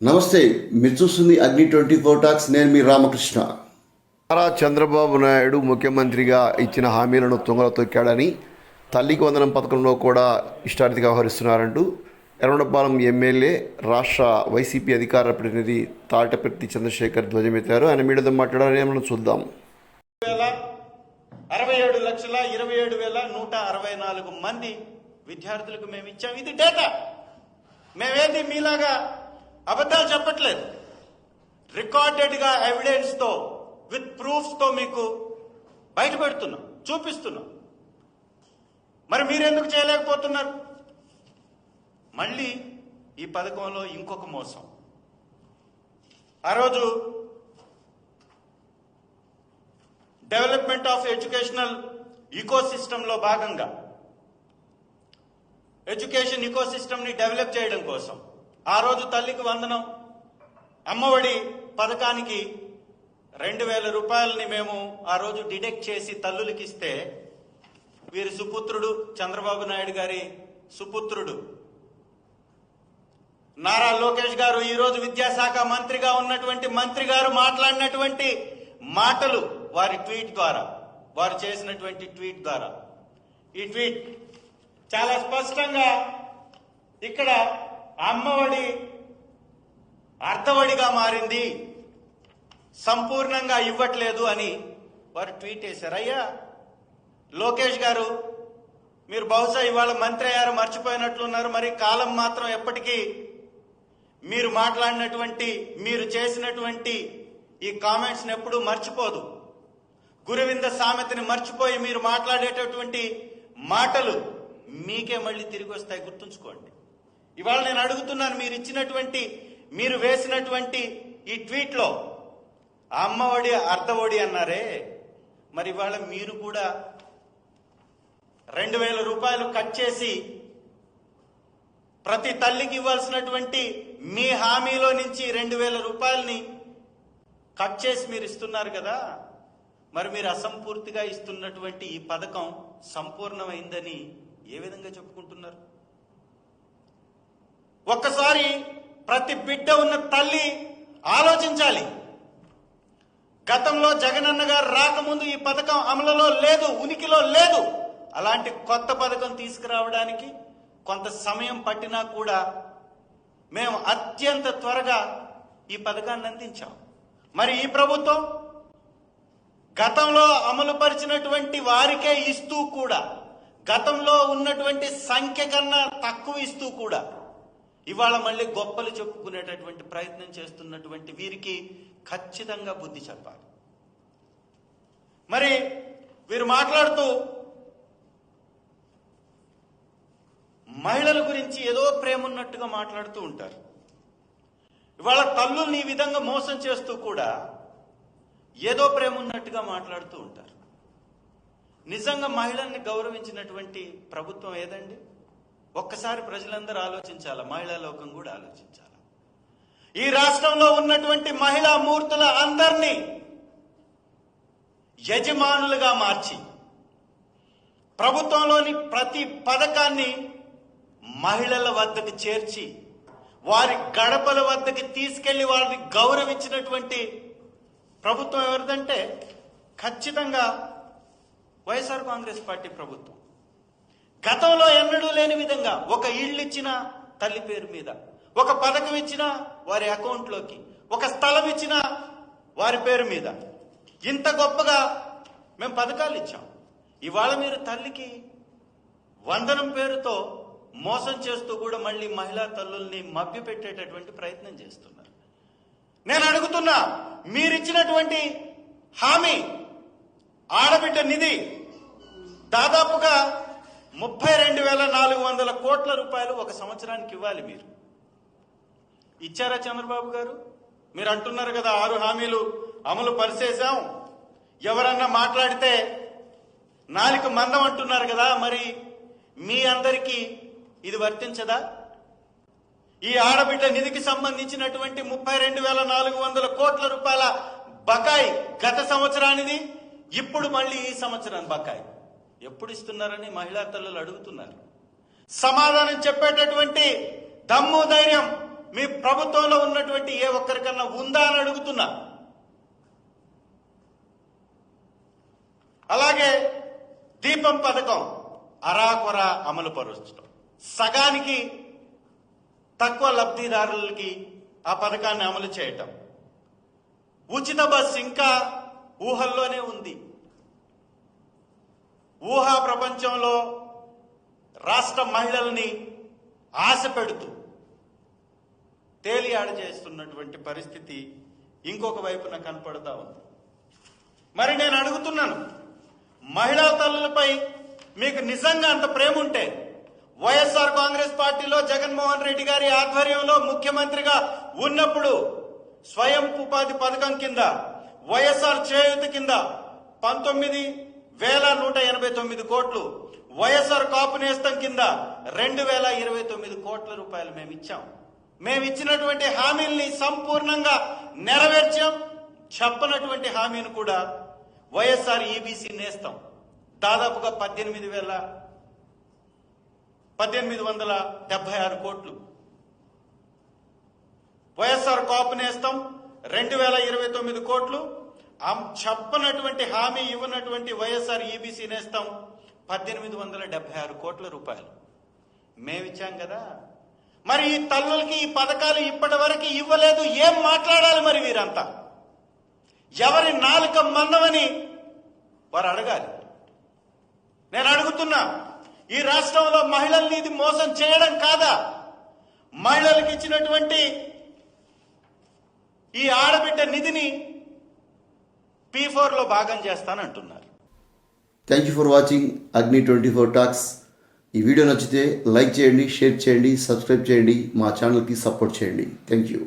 నమస్తే మీరు చూస్తుంది అగ్ని ట్వంటీ ఫోర్ టాక్స్ నేను మీ రామకృష్ణ. నారా చంద్రబాబు నాయుడు ముఖ్యమంత్రిగా ఇచ్చిన హామీలను తుంగలో తొక్కాడని తల్లికి వందనం పథకంలో కూడా ఇష్టార్థిగా వ్యవహరిస్తున్నారంటూ ఎర్రగొండపాలెం ఎమ్మెల్యే రాష్ట్ర వైసీపీ అధికార ప్రతినిధి తాటపెర్తి చంద్రశేఖర్ ధ్వజమెత్తారు. ఆయన మీడియాతో మాట్లాడారని మనం చూద్దాం. అరవై ఏడు లక్షల ఇరవై ఏడు వేల నూట అరవై నాలుగు మంది విద్యార్థులకు మేము ఇచ్చాం ఇది డేటా మేమేంది మీలాగా అబద్ధాలు చెప్పట్లేదు. రికార్డెడ్గా ఎవిడెన్స్తో విత్ ప్రూఫ్స్తో మీకు బయటపెడుతున్నాం చూపిస్తున్నాం. మరి మీరెందుకు చేయలేకపోతున్నారు? మళ్ళీ ఈ పథకంలో ఇంకొక మోసం. ఆ రోజు డెవలప్మెంట్ ఆఫ్ ఎడ్యుకేషనల్ ఈకోసిస్టంలో భాగంగా ఎడ్యుకేషన్ ఈకోసిస్టమ్ని డెవలప్ చేయడం కోసం ఆ రోజు తల్లికి వందనం. అమ్మఒడి పథకానికి రెండు వేల రూపాయలని మేము ఆ రోజు డిటెక్ట్ చేసి తల్లులకి ఇస్తే వీరి సుపుత్రుడు చంద్రబాబు నాయుడు గారి సుపుత్రుడు. నారా లోకేష్ గారు ఈరోజు విద్యాశాఖ మంత్రిగా ఉన్నటువంటి మంత్రి గారు మాట్లాడినటువంటి మాటలు వారి ట్వీట్ ద్వారా వారు చేసినటువంటి ట్వీట్ ద్వారా. ఈ ట్వీట్ చాలా స్పష్టంగా ఇక్కడ అమ్మఒడి అర్థవడిగా మారింది. సంపూర్ణంగా ఇవ్వట్లేదు అని వారు ట్వీట్ చేశారు. అయ్యా లోకేష్ గారు మీరు బహుశా ఇవాళ మంత్రి అయ్యారు మర్చిపోయినట్లున్నారు. మరి కాలం మాత్రం ఎప్పటికీ మీరు మాట్లాడినటువంటి మీరు చేసినటువంటి ఈ కామెంట్స్ని ఎప్పుడూ మర్చిపోదు. గురువింద సామెతని మర్చిపోయి మీరు మాట్లాడేటటువంటి మాటలు మీకే మళ్ళీ తిరిగి వస్తాయి. గుర్తుంచుకోండి. ఇవాళ నేను అడుగుతున్నాను మీరు ఇచ్చినటువంటి మీరు వేసినటువంటి ఈ ట్వీట్లో అమ్మ ఒడి అర్ధ ఒడి అన్నారే. మరి ఇవాళ మీరు కూడా రెండు వేల రూపాయలు కట్ చేసి ప్రతి తల్లికి ఇవ్వాల్సినటువంటి మీ హామీలో నుంచి రెండు వేల రూపాయలని కట్ చేసి మీరు ఇస్తున్నారు కదా. మరి మీరు అసంపూర్తిగా ఇస్తున్నటువంటి ఈ పథకం సంపూర్ణమైందని ఏ విధంగా చెప్పుకుంటున్నారు? ఒక్కసారి ప్రతి బిడ్డ ఉన్న తల్లి ఆలోచించాలి. గతంలో జగనన్న గారు రాకముందు ఈ పథకం అమలులో లేదు ఉనికిలో లేదు. అలాంటి కొత్త పథకం తీసుకురావడానికి కొంత సమయం పట్టినా కూడా మేము అత్యంత త్వరగా ఈ పథకాన్ని అందించాం. మరి ఈ ప్రభుత్వం గతంలో అమలు పరిచినటువంటి వారికే ఇస్తూ కూడా గతంలో ఉన్నటువంటి సంఖ్య కన్నా తక్కువ ఇస్తూ కూడా ఇవాళ మళ్ళీ గొప్పలు చెప్పుకునేటటువంటి ప్రయత్నం చేస్తున్నటువంటి వీరికి ఖచ్చితంగా బుద్ధి చెప్పాలి. మరి వీరు మాట్లాడుతూ మహిళల గురించి ఏదో ప్రేమ ఉన్నట్టుగా మాట్లాడుతూ ఉంటారు. ఇవాళ తల్లుల్ని ఈ విధంగా మోసం చేస్తూ కూడా ఏదో ప్రేమ ఉన్నట్టుగా మాట్లాడుతూ ఉంటారు. నిజంగా మహిళల్ని గౌరవించినటువంటి ప్రభుత్వం ఏదండి? ఒక్కసారి ప్రజలందరూ ఆలోచించాలా? మహిళా లోకం కూడా ఆలోచించాల? ఈ రాష్ట్రంలో ఉన్నటువంటి మహిళా మూర్తుల అందరినీ యజమానులుగా మార్చి ప్రభుత్వంలోని ప్రతి పథకాన్ని మహిళల వద్దకు చేర్చి వారి గడపల వద్దకు తీసుకెళ్ళి వారిని గౌరవించినటువంటి ప్రభుత్వం ఎవరిదంటే ఖచ్చితంగా వైఎస్ఆర్ కాంగ్రెస్ పార్టీ ప్రభుత్వం. గతంలో ఎన్నడూ లేని విధంగా ఒక ఇల్లు ఇచ్చిన తల్లి పేరు మీద ఒక పథకం ఇచ్చిన వారి అకౌంట్లోకి ఒక స్థలం ఇచ్చిన వారి పేరు మీద. ఇంత గొప్పగా మేము పథకాలు ఇచ్చాం. ఇవాళ మీరు తల్లికి వందనం పేరుతో మోసం చేస్తూ కూడా మళ్ళీ మహిళా తల్లుల్ని మభ్యపెట్టేటటువంటి ప్రయత్నం చేస్తున్నారు. నేను అడుగుతున్నా మీరిచ్చినటువంటి హామీ ఆడబిడ్డ నిధి దాదాపుగా ముప్పై రెండు వేల నాలుగు వందల కోట్ల రూపాయలు ఒక సంవత్సరానికి ఇవ్వాలి మీరు. ఇచ్చారా చంద్రబాబు గారు? మీరు అంటున్నారు కదా ఆరు హామీలు అమలు పరిచేశాం ఎవరన్నా మాట్లాడితే నాలుగు మందం అంటున్నారు కదా మరి మీ అందరికీ ఇది వర్తించదా? ఈ ఆడబిడ్డ నిధికి సంబంధించినటువంటి ముప్పై రెండు వేల నాలుగు వందల కోట్ల రూపాయల బకాయి గత సంవత్సరానిది ఇప్పుడు మళ్ళీ ఈ సంవత్సరం బకాయి. ఎప్పుడు ఇస్తున్నారని మహిళా తల్లులు అడుగుతున్నారు. సమాధానం చెప్పేటటువంటి దమ్ము ధైర్యం మీ ప్రభుత్వంలో ఉన్నటువంటి ఏ ఒక్కరికన్నా ఉందా అని అడుగుతున్నా. అలాగే దీపం పథకం అరాకొర అమలు పరుచడం. సగానికి తక్కువ లబ్ధిదారులకి ఆ పథకాన్ని అమలు చేయటం. ఉచిత బస్ ఇంకా ఊహల్లోనే ఉంది. ఊహా ప్రపంచంలో రాష్ట్ర మహిళల్ని ఆశ పెడుతూ తేలియాడ చేస్తున్నటువంటి పరిస్థితి ఇంకొక వైపున కనపడతా ఉంది. మరి నేను అడుగుతున్నాను మహిళా తల్లులపై మీకు నిజంగా అంత ప్రేమ ఉంటే వైఎస్ఆర్ కాంగ్రెస్ పార్టీలో జగన్మోహన్ రెడ్డి గారి ఆధ్వర్యంలో ముఖ్యమంత్రిగా ఉన్నప్పుడు స్వయం ఉపాధి పథకం కింద వైఎస్ఆర్ చేయూత కింద పంతొమ్మిది వేల నూట ఎనభై తొమ్మిది కోట్లు. వైఎస్ఆర్ కాపు నేస్తం కింద రెండు వేల ఇరవై తొమ్మిది కోట్ల రూపాయలు మేము ఇచ్చాం. మేము ఇచ్చినటువంటి హామీల్ని సంపూర్ణంగా నెరవేర్చాం. చెప్పనటువంటి హామీని కూడా వైఎస్ఆర్ ఈబీసీ నేస్తాం. దాదాపుగా పద్దెనిమిది వేల పద్దెనిమిది వందల డెబ్బై ఆరు కోట్లు. వైఎస్ఆర్ కాపు నేస్తాం రెండు వేల ఇరవై తొమ్మిది కోట్లు. చెప్పనటువంటి హామీ ఇవ్వనటువంటి వైఎస్ఆర్ ఈబీసీ నేస్తాం పద్దెనిమిది వందల డెబ్బై ఆరు కోట్ల రూపాయలు. మేమిచ్చాం కదా. మరి ఈ తల్లులకి ఈ పథకాలు ఇప్పటి వరకు ఇవ్వలేదు. ఏం మాట్లాడాలి మరి వీరంతా? ఎవరి నాలుక మందమని వారు అడగాలి. నేను అడుగుతున్నా ఈ రాష్ట్రంలో మహిళల్ని ఇది మోసం చేయడం కాదా? మహిళలకు ఇచ్చినటువంటి ఈ ఆడబిడ్డ నిధిని పీ లో భాగం చేస్తానంటున్నారు thank you for watching Agni twenty four talks ఈ వీడియో నచ్చితే లైక్ చేయండి షేర్ చేయండి సబ్స్క్రైబ్ చేయండి మా ఛానల్కి సపోర్ట్ చేయండి. Thank you